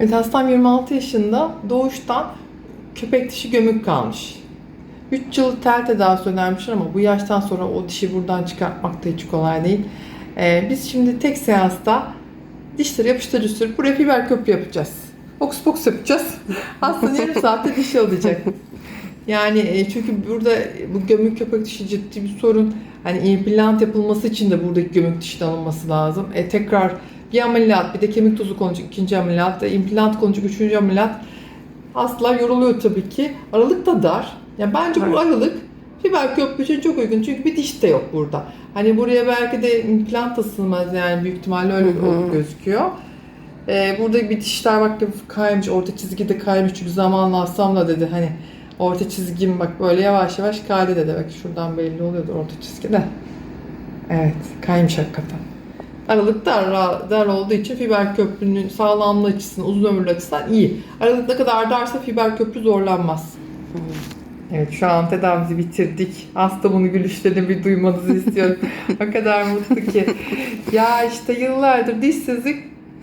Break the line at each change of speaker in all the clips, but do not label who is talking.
Evet hastam 26 yaşında doğuştan köpek dişi gömük kalmış. 3 yıl tel tedavisi önermişler ama bu yaştan sonra o dişi buradan çıkartmak da hiç kolay değil. Ee, biz şimdi tek seansta dişleri yapıştırıcı sürüp buraya fiber köprü yapacağız. Boks boks yapacağız. Aslında yarım saatte diş olacak. Yani e, çünkü burada bu gömük köpek dişi ciddi bir sorun. Hani implant yapılması için de buradaki gömük dişi alınması lazım. E, tekrar bir ameliyat, bir de kemik tozu konacak ikinci ameliyat, implant konacak üçüncü ameliyat. Hastalar yoruluyor tabii ki. Aralık da dar. Yani bence bu
Evet.
aralık fiber köprü için çok uygun. Çünkü bir diş de yok burada. Hani buraya belki de implant da sığmaz yani büyük ihtimalle öyle gözüküyor. Ee, burada bir dişler bak kaymış, orta çizgi de kaymış çünkü zamanla hastamla dedi hani orta çizgim bak böyle yavaş yavaş kaydı dedi. Bak şuradan belli oluyordu orta çizgi de. Evet, kaymış hakikaten. Aralık dar, dar olduğu için fiber köprünün sağlamlığı açısından, uzun ömürlü açısından iyi. Aralık ne kadar darsa fiber köprü zorlanmaz. Evet şu an tedavimizi bitirdik. Hasta bunu gülüşlerini bir duymanızı istiyorum. o kadar mutlu ki. Ya işte yıllardır dişsizlik.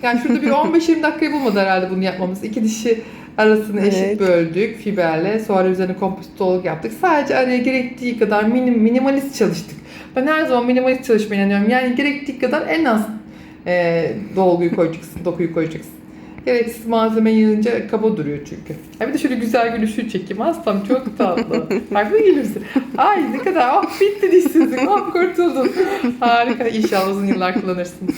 Yani şurada bir 15-20 dakikayı bulmadı herhalde bunu yapmamız. İki dişi arasını eşit
Evet.
böldük fiberle. Sonra üzerine kompozitolog yaptık. Sadece araya gerektiği kadar minim, minimalist çalıştık. Ben her zaman minimalist çalışmaya inanıyorum. Yani gerektiği kadar en az e, dolguyu koyacaksın, dokuyu koyacaksın. Gereksiz malzeme yığınca kaba duruyor çünkü. Ha bir de şöyle güzel gülüşü çekeyim. Hastam çok tatlı. Farklı gelirsin. Ay ne kadar. Oh bitti dişsizlik. Oh kurtuldun. Harika. İnşallah uzun yıllar kullanırsın.